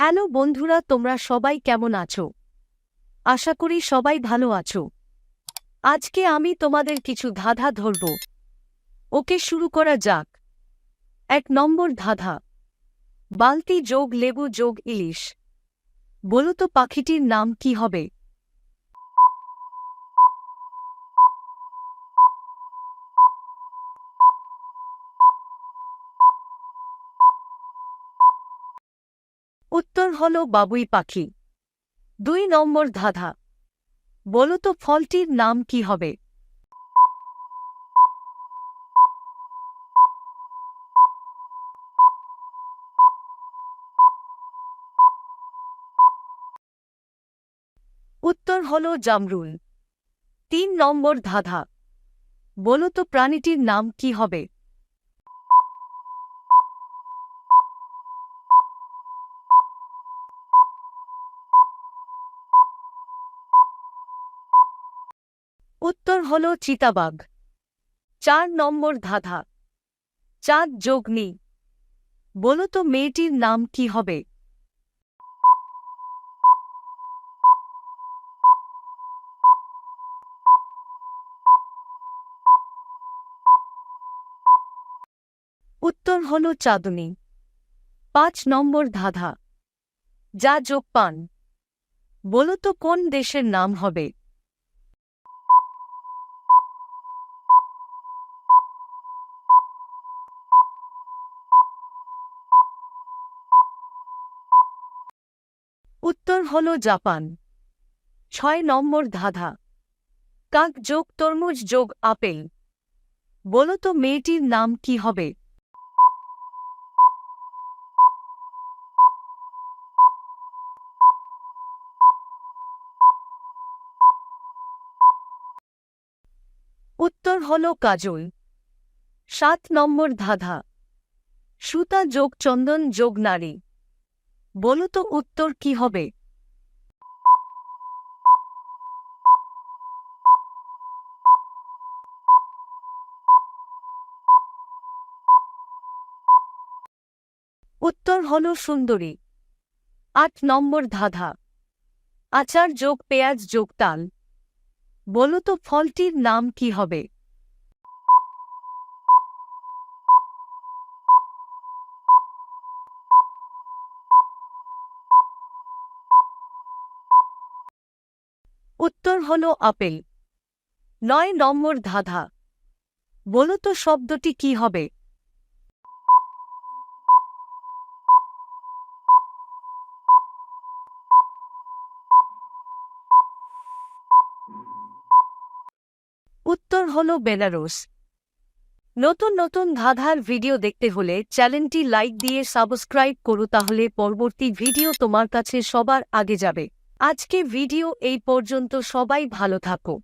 Hello বন্ধুরা, তোমরা সবাই কেমন আছো? আশা করি সবাই ভালো আছো। আজকে আমি তোমাদের কিছু ধাঁধা ধরব। ওকে শুরু করা যাক। এক নম্বর ধাঁধা। বালতি যোগ লেবু যোগ ইলিশ। বলো তো পাখিটির নাম কি হবে? উত্তর হল বাবুই পাখি। দুই নম্বর ধাঁধা। বলো তো ফলটির নাম কি হবে? উত্তর হল জামরুল। তিন নম্বর ধাঁধা। বলো তো প্রাণীটির নাম কি হবে? উত্তর হল চিতাবাঘ। চার নম্বর ধাঁধা। চাঁদ যোগ নি বলো তো মেয়েটির নাম কি হবে? উত্তর হল চাঁদনি। পাঁচ নম্বর ধাঁধা। যা যোগ পান। বলো তো কোন দেশের নাম হবে উত্তর হল জাপান। ছয় নম্বর ধাঁধা। কাক যোগ তরমুজ যোগ আপেল। বলো তো মেয়েটির নাম কি হবে? উত্তর হল কাজল। সাত নম্বর ধাঁধা। সুতা যোগ চন্দন যোগ নারী। বলো তো উত্তর কি হবে উত্তর হল সুন্দরী। আট নম্বর ধাঁধা। আচার যোগ পেঁয়াজ যোগ তাল। বলো তো ফলটির নাম কি হবে? উত্তর হল আপেল। নয় নম্বর ধাঁধা। বলো তো শব্দটি কি হবে? উত্তর হল বেনারস নতুন নতুন ধাঁধার ভিডিও দেখতে হলে চ্যানেলটি লাইক দিয়ে সাবস্ক্রাইব করো তাহলে পরবর্তী ভিডিও তোমার কাছে সবার আগে যাবে। আজকে ভিডিও এই পর্যন্ত, সবাই ভালো থাকো।